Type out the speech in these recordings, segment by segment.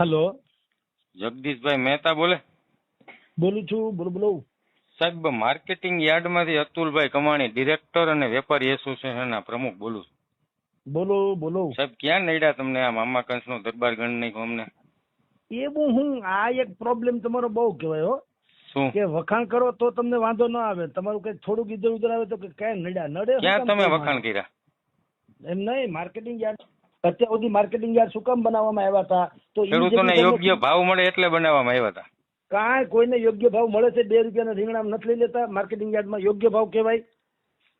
Hello. જગદીશભાઈ મહેતા બોલે? બોલું છું બોલો બોલો. સાહેબ માર્કેટિંગ યાર્ડમાંથી અતુલભાઈ કમાણી ડિરેક્ટર અને વેપારી એસોસિએશનના પ્રમુખ બોલું છું. બોલો બોલો. સાહેબ ક્યાં નડ્યા તમને આ મામા કંસનો દરબાર ગણ નહીં અમને? એવું હું આ એક પ્રોબ્લેમ તમારો બહુ કહેવાય હો. શું? કે વખાણ કરો તો તમને વાંધો ન આવે. તમારું કઈ થોડુંક ઇધર ઉધર આવે તો કે ક્યાં નડ્યા. નડે ક્યાં તમે વખાણ કર્યા? એમ નહીં માર્કેટિંગ યાર્ડ અત્યાર સુધી માર્કેટિંગ યાર્ડ શું કામ બનાવવામાં આવ્યા હતા? તો ખેડૂતોને યોગ્ય ભાવ મળે એટલે બનાવવામાં આવ્યા હતા. કાંઈ કોઈને યોગ્ય ભાવ મળે છે બે રૂપિયાના રીંગણા નથી લઈ લેતા માર્કેટિંગ યાર્ડમાં યોગ્ય ભાવ કહેવાય.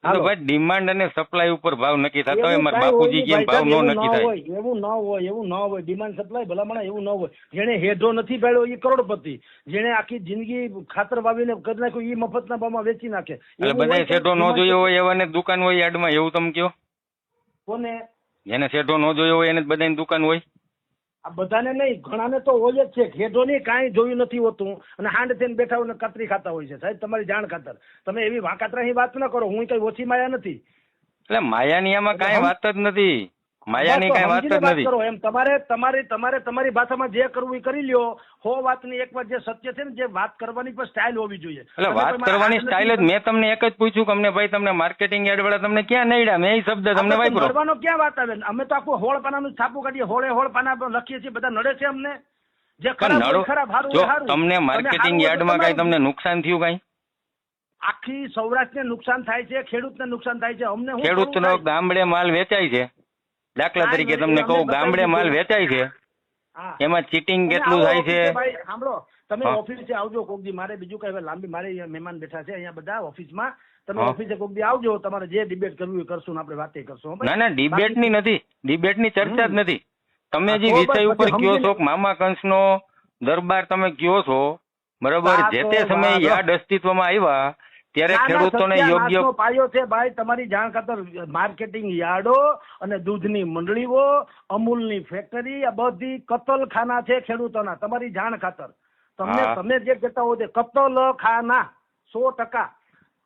ભાઈ ડિમાન્ડ અને સપ્લાય ઉપર ભાવ નક્કી થતો હોય મારા બાપુજી કેમ ભાવ નો નક્કી થાય? એવું ન હોય એવું ન હોય ડિમાન્ડ સપ્લાય ભલામણ એવું ન હોય. જેને હેઢો નથી પાડ્યો એ કરોડપતિ જેને આખી જિંદગી ખાતર વાવીને કરી નાખ્યું એ મફતના ભાવમાં વેચી નાખે. એટલે બધાય હોય ન જોયો હોય એવાને દુકાન હોય યાર્ડમાં એવું તમે કયો કોને? જેને શેઠો ન જોયો હોય એને બધાની દુકાન હોય? આ બધાને નહીં ઘણાને તો હોય જ છે. ખેડો ની કાંઈ જોયું નથી હોતું. અને હાંડ થઈને બેઠા હોય કતરી ખાતા હોય છે. સાહેબ તમારી જાણ ખાતર. તમે એવી વાંકાતરાની વાત ન કરો. હું કઈ ઓછી માયા નથી. એટલે માયાની આમાં કાંઈ વાત જ નથી. માયાની તો વાત જ નથી. કરો એમ. તમારે તમારી તમારે તમારી ભાષામાં જે કરવું એ કરી લ્યો. હો વાતની એક વાત જે સત્ય છે ને જે વાત કરવાની પણ સ્ટાઇલ હોવી જોઈએ. એટલે વાત કરવાની સ્ટાઇલ જ મેં તમને એક જ પૂછ્યું કે અમને ભાઈ તમને માર્કેટિંગ એડ વાળા તમને ક્યાં નડ્યા? મેં એ શબ્દ તમને વાપરો. નડવાનો ક્યાં વાત આવે? અમે તો આખું હોળ પાનાનું છાપું કાઢીએ હોળે હોળ પાના પર લખીએ છીએ બધા નડે છે અમને. જે ખરાબ ખરાબ હારું જો તમને માર્કેટિંગ યાર્ડમાં કાંઈ તમને નુકસાન થયું કઈ? આખી સૌરાષ્ટ્રને નુકસાન થાય છે ખેડૂતને નુકસાન થાય છે. અમને ખેડૂત ખેડૂતનો ગામડે માલ વેચાય છે. દાખલા તરીકે તમને કહું ગામડે માલ વેચાય છે. એમાં ચીટિંગ કેટલું થાય છે? સાંભળો. તમે ઓફિસે આવજો કોક દી. મારે બીજું કઈ લાંબી મારે મહેમાન બેઠા છે અહીંયા બધા ઓફિસમાં તમે ઓફિસે કોક દી આવજો તમારે જે ડિબેટ કરવું હોય કરશું ને આપણે વાતે કરશું ના ના ડિબેટની નથી. ડિબેટની ચર્ચા જ નથી. તમે જે વિષય ઉપર કયો છો મામા કંસ નો દરબાર તમે કયો છો બરોબર? જે તે સમયે યાદ અસ્તિત્વમાં આવ્યા ત્યારે ખેડૂતોને યોગ્ય પાયો છે ભાઈ તમારી જાણ ખાતર માર્કેટિંગ યાર્ડો અને દૂધની મંડળીઓ અમૂલની ફેક્ટરી આ બધી કતલખાના છે ખેડૂતોના તમારી જાણ ખાતર. તમને તમે જે કહેતા હો તે કતલખાના સો ટકા.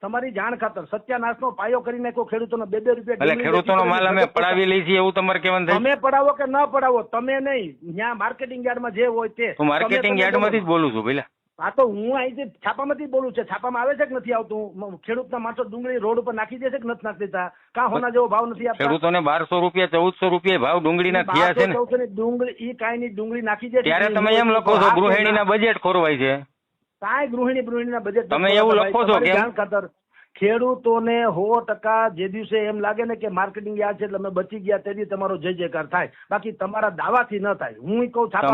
તમારી જાણ ખાતર સત્યાનાશનો પાયો કરી નાખ્યો ખેડૂતોનો બે બે રૂપિયા એટલે ખેડૂતોનો માલ અમે પડાવી લઈ છીએ એવું તમારે કહેવાનું થાય? તમે પડાવો કે ન પડાવો તમે નહીં. ત્યાં માર્કેટિંગ યાર્ડમાં જે હોય તે. હું માર્કેટિંગ યાર્ડમાંથી જ બોલું છું પેલા હા તો હું અહીંથી છાપામાંથી બોલું છે છાપામાં આવે છે કે નથી આવતું? ખેડૂતના માણસો ડુંગળી રોડ ઉપર નાખી દે છે કે નથી નાખી દેતા? કા હોના જેવો ભાવ નથી આપતા? ખેડૂતોને બારસો રૂપિયા ચૌદસો રૂપિયા ભાવ ડુંગળીના થયા છે ને. ડુંગળી ઈ કાંઈ ની ડુંગળી નાખી દે ત્યારે તમે એમ લખો છો ગૃહિણીના બજેટ ખોરવાય છે. કાંઈ ગૃહિણી ગૃહિણીના બજેટ તમે એવું લખો છો કે ખાતર ખેડૂતોને સો ટકા જે દિવસે એમ લાગે ને કે માર્કેટિંગ યાદ છે એટલે અમે બચી ગયા તેથી તમારો જય જયકાર થાય. બાકી તમારા દાવાથી ન થાય. હું કહું છાપા